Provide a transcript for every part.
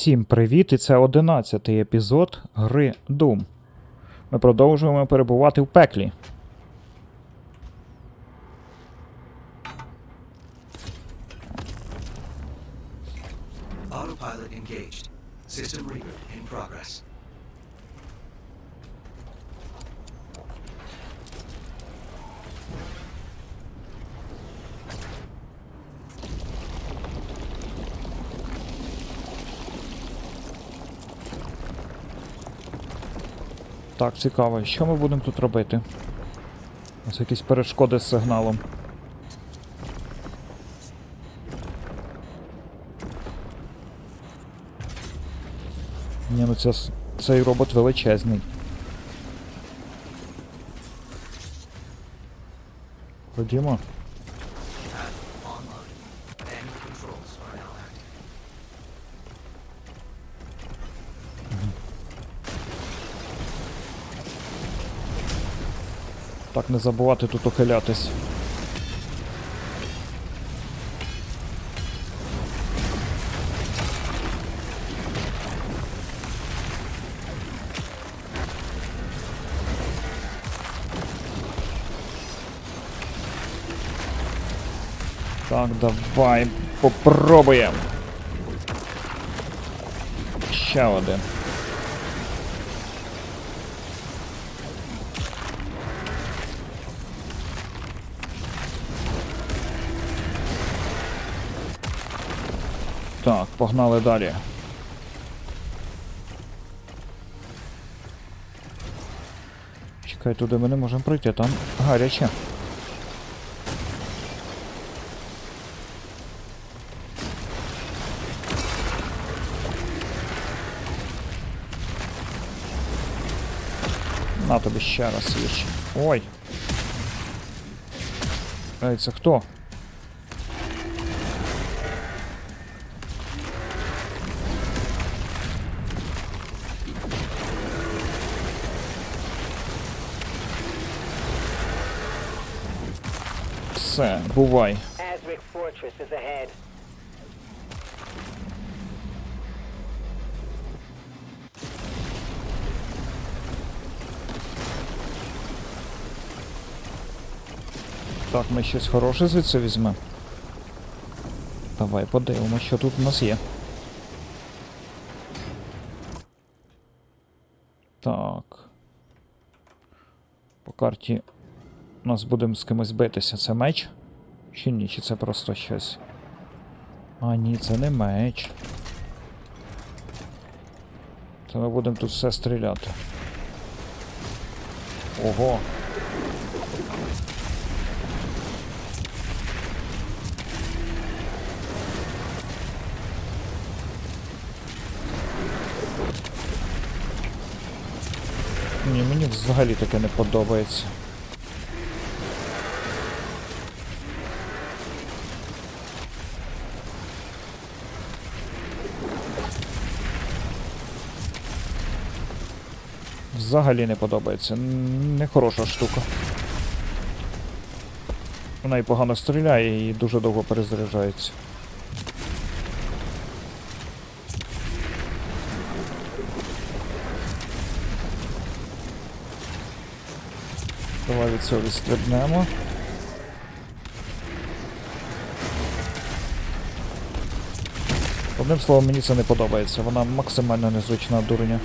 Всім привіт! І це 11-й епізод гри Doom. Ми продовжуємо перебувати в пеклі. Autopilot engaged. System reboot in progress. Так, цікаво, що ми будемо тут робити? Ось якісь перешкоди з сигналом. Ні, ну с- цей робот величезний. Ходімо. Не забувати тут ухилятись. Так, давай попробуємо. Ще один. Погнали далі. Чекай, туди ми не можемо пройти, там гаряче. На тобі ще раз їж. Ой. Ей, це хто? Бувай. Так, ми щось хороше звідси візьмемо. Давай подивимося, що тут у нас є. Так. По карті у нас будемо з кимось битися. Це меч? Чи ні? Чи це просто щось? А, ні, це не меч. Це ми будемо тут все стріляти. Ого. Ні, мені взагалі таке не подобається. Взагалі не подобається. Нехороша штука. Вона і погано стріляє і дуже довго перезаряджається. Давай від цього відстрибнемо. Одним словом, мені це не подобається. Вона максимально незручна дурня.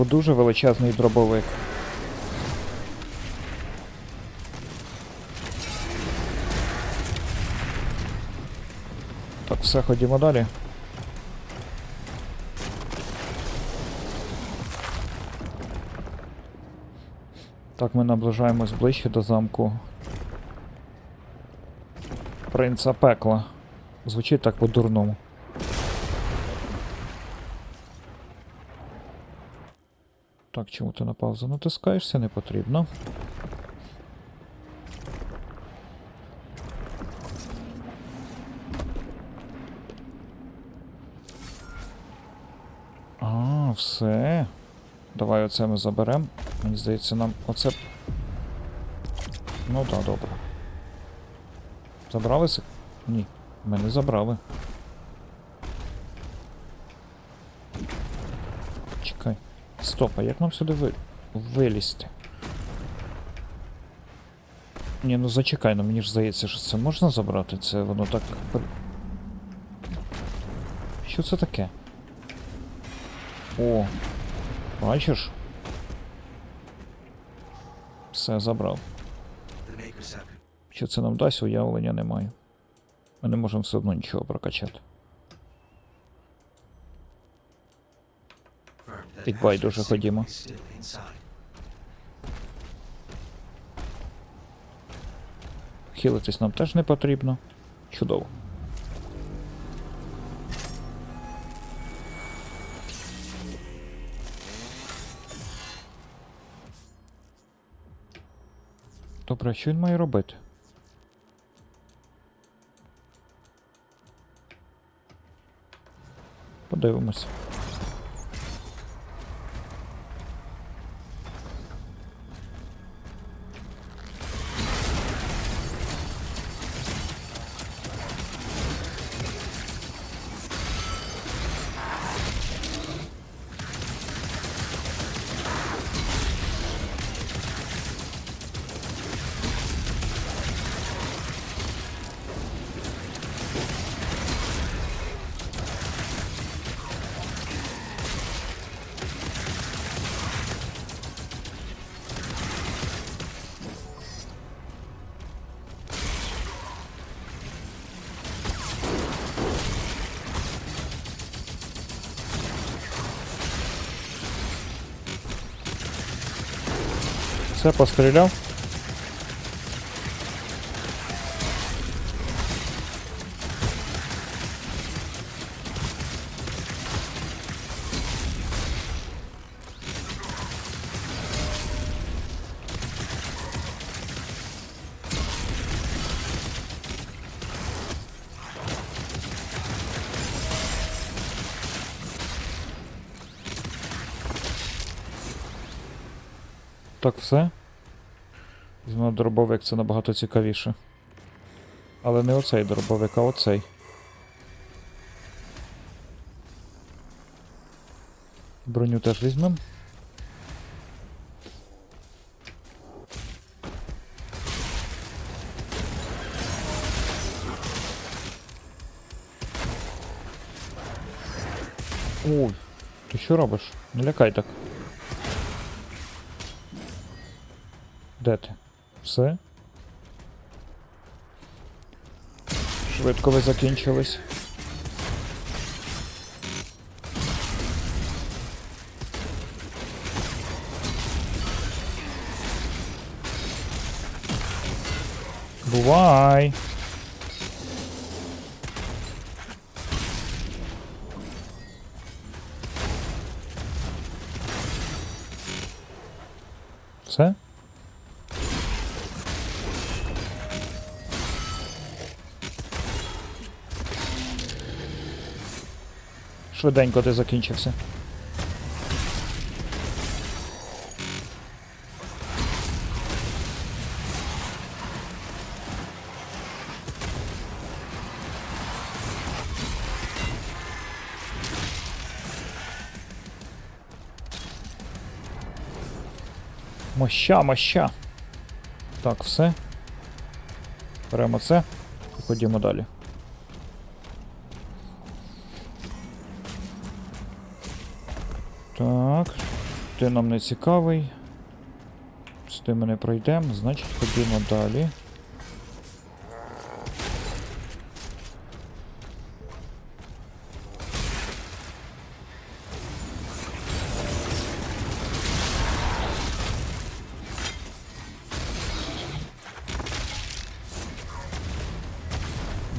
Типу дуже величезний дробовик. Так, все, ходімо далі. Так, ми наближаємось ближче до замку. Принца пекла. Звучить так по-дурному. Так, чому ти на паузу натискаєшся, не потрібно. А, все. Давай оце ми заберемо. Мені здається, нам оце. Ну так, да, добре. Забралися? Ні, ми не забрали. Стоп, а як нам сюди ви... вилізти? Ні, ну зачекай, ну мені ж здається, що це можна забрати. Це воно так. Що це таке? О, бачиш? Все, забрав. Що це нам дасть, уявлення не маю. Ми не можемо все одно нічого прокачати. Ти байдуже, ходімо. Хілитись нам теж не потрібно. Чудово. Добре, що він має робити? Подивимось. Все, постріляв. Так, все. Візьмемо дробовик, це набагато цікавіше. Але не оцей дробовик, а оцей. Броню теж візьмемо. Ой, ти що робиш? Не лякай так. Де ти? Все? Швидко ви закінчились. Бувай! Швиденько ти закінчився. Моща, моща. Так, все. Беремо це і ходімо далі. Ти нам не цікавий. З тим ми не пройдемо, значить ходімо далі.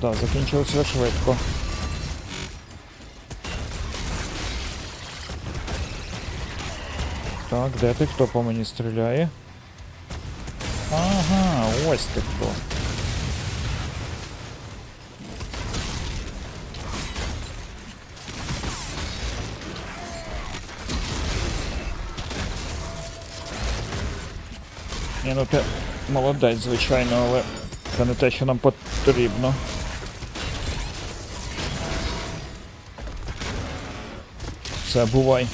Да, закінчилося швидко. Так, де ти хто по мені стріляє? Ага, ось ти хто. Ні, ну ти молодець, звичайно, але це не те, що нам потрібно. Все, бувай.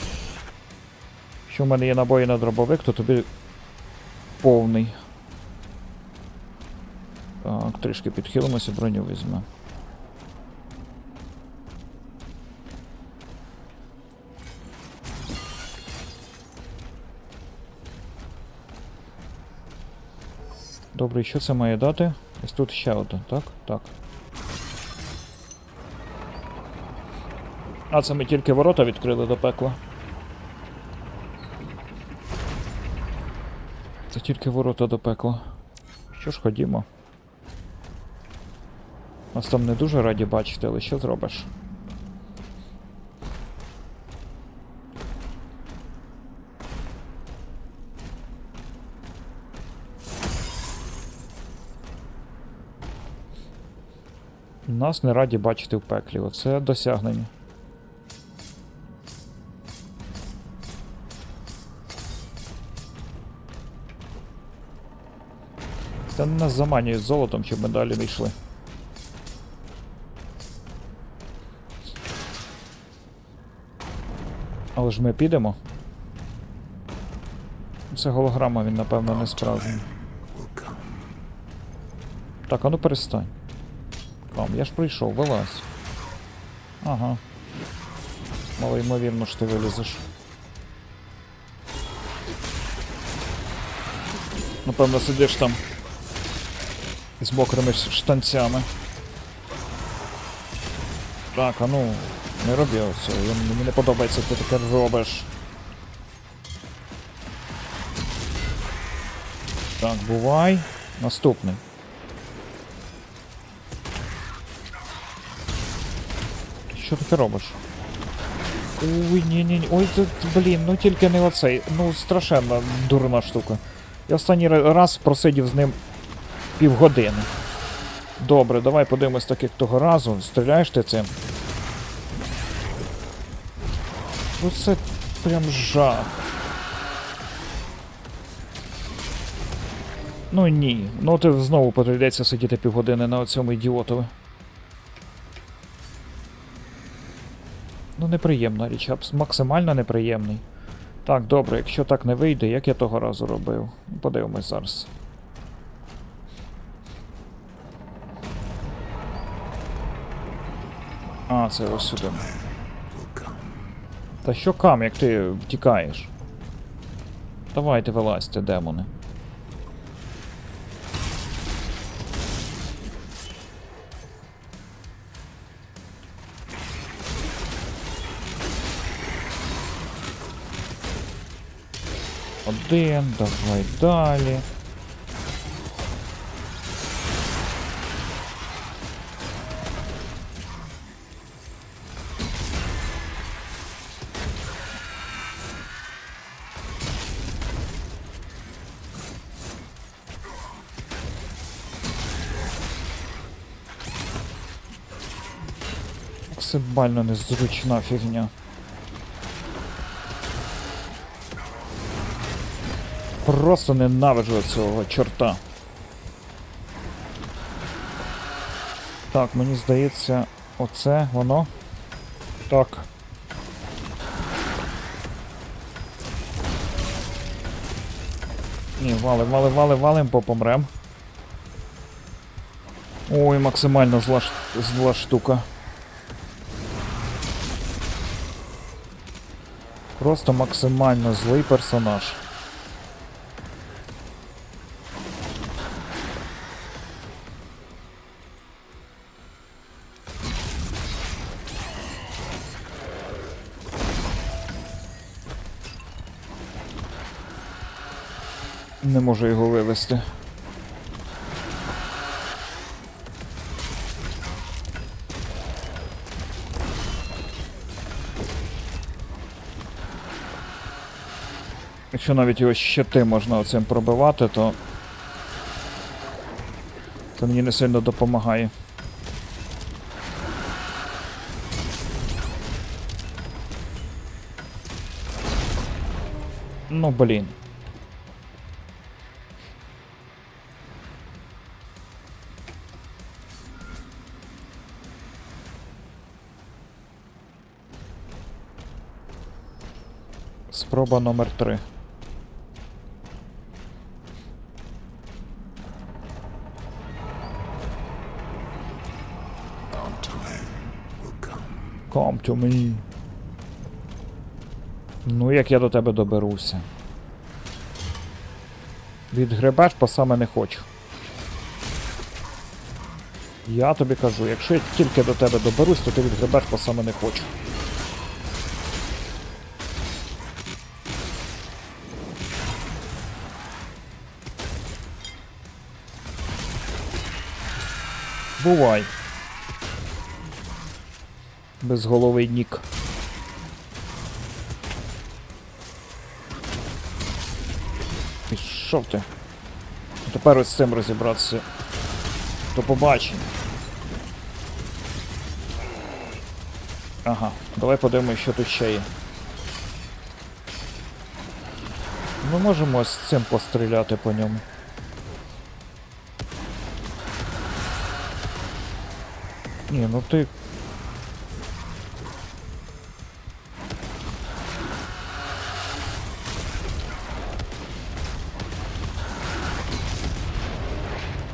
Якщо в мене є набої на дробовик, то тобі повний. Так, трішки підхилимося, броню візьме. Добре, що це має дати? Ось тут ще один, так? Так. А це ми тільки ворота відкрили до пекла. Це тільки ворота до пекла. Що ж, ходімо. Нас там не дуже раді бачити, але що зробиш? Нас не раді бачити в пеклі. Оце досягнення. Та нас заманюють золотом, щоб ми далі не йшли. Але ж ми підемо. Це голограма, він, напевно, не справжній. Так, а ну перестань. Кам, я ж прийшов, вилазь. Ага. Мало ймовірно, що ти вилізеш. Напевно, сидиш там з мокрими штанцями. Так, а ну, не роби оце. Мені не подобається, ти таке робиш. Так, бувай. Наступний. Що ти робиш? Ой, ні, ні, ні. Ой, це, блін, ну тільки не оцей. Ну, страшенно дурна штука. Я останній раз просидів з ним півгодини. Добре, давай подивимось так, як того разу. Стріляєш ти цим? Ну це прям жах. Ну ні. Ну ти знову прийдеться сидіти півгодини на цьому ідіотові. Ну, неприємна річ, абс- максимально неприємний. Так, добре, якщо так не вийде, як я того разу робив. Подивимось зараз. Це ось сюди. Та що кам, як ти втікаєш? Давайте вилазьте, демони. Один, давай далі. Максимально незручна фігня. Просто ненавиджу цього чорта. Так, мені здається, оце воно. Так. Ні, валим, валим, валим, валим, бо помрем. Ой, максимально зла, зла штука. Просто максимально злий персонаж. Не можу його вивести. Якщо навіть його щити можна оцим пробивати, то це мені не сильно допомагає. Ну, блін. Спроба номер три. Come to me. Ну, як я до тебе доберуся. Відгребеш, по саме не хочу. Я тобі кажу, якщо я тільки до тебе доберусь, то ти відгребеш, по саме не хочу. Бувай. Безголовий нік. Пішов ти. Тепер ось з цим розібратися. До побачення. Ага, давай подивимось, що тут ще є. Ми можемо з цим постріляти по ньому. Ні, ну ти.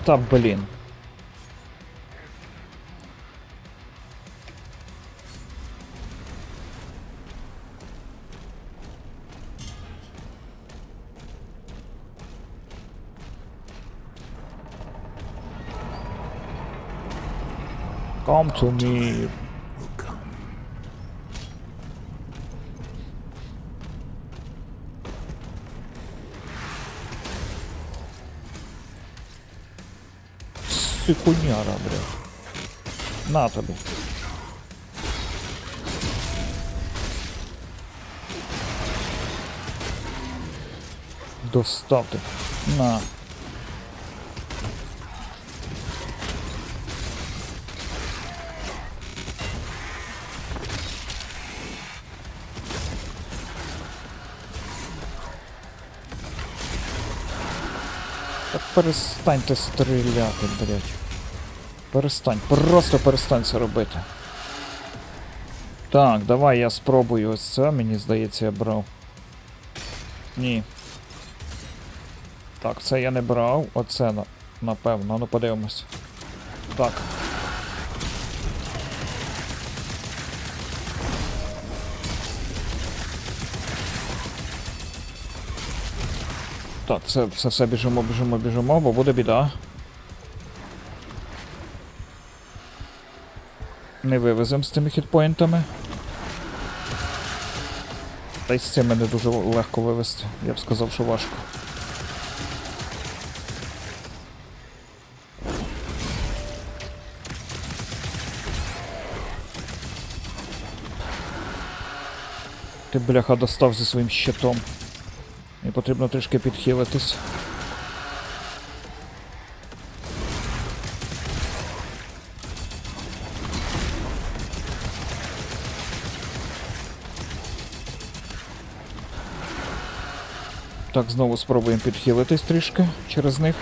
Та блін. Come to me. Сикуняра, бля. На тобі. Достати. На. Так перестаньте стріляти, блядь. Перестань, просто перестань це робити. Так, давай я спробую ось це, мені здається, я брав. Ні. Так, це я не брав, оце напевно, ну подивимось. Так. Так, все, все, все, біжимо, біжимо, біжимо, бо буде біда. Не вивеземо з цими хітпоінтами. Та й з цими не дуже легко вивезти. Я б сказав, що важко. Ти бляха достав зі своїм щитом. Мені потрібно трішки підхилитись. Так, знову спробуємо підхилитись трішки через них.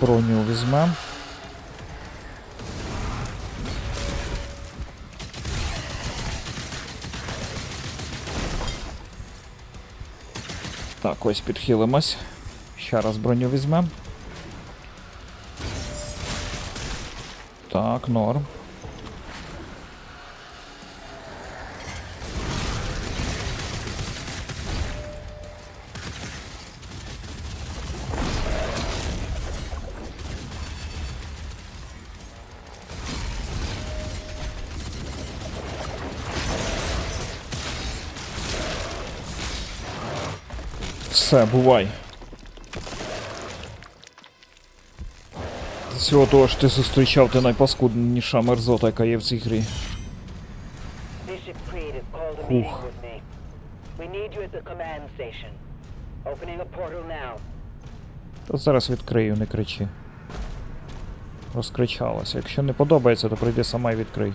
Броню візьмемо. Так, ось підхилимось. Ще раз броню візьмемо. Так, норм. Все, бувай. З цього того ж ти зустрічав ти найпаскудніша мерзота, яка є в цій грі. Bishop Creed has called a meeting Ух. with me. We need you at the command station. Opening a portal now. Та зараз відкрию, не кричи. Розкричалася. Якщо не подобається, то прийди сама і відкрий.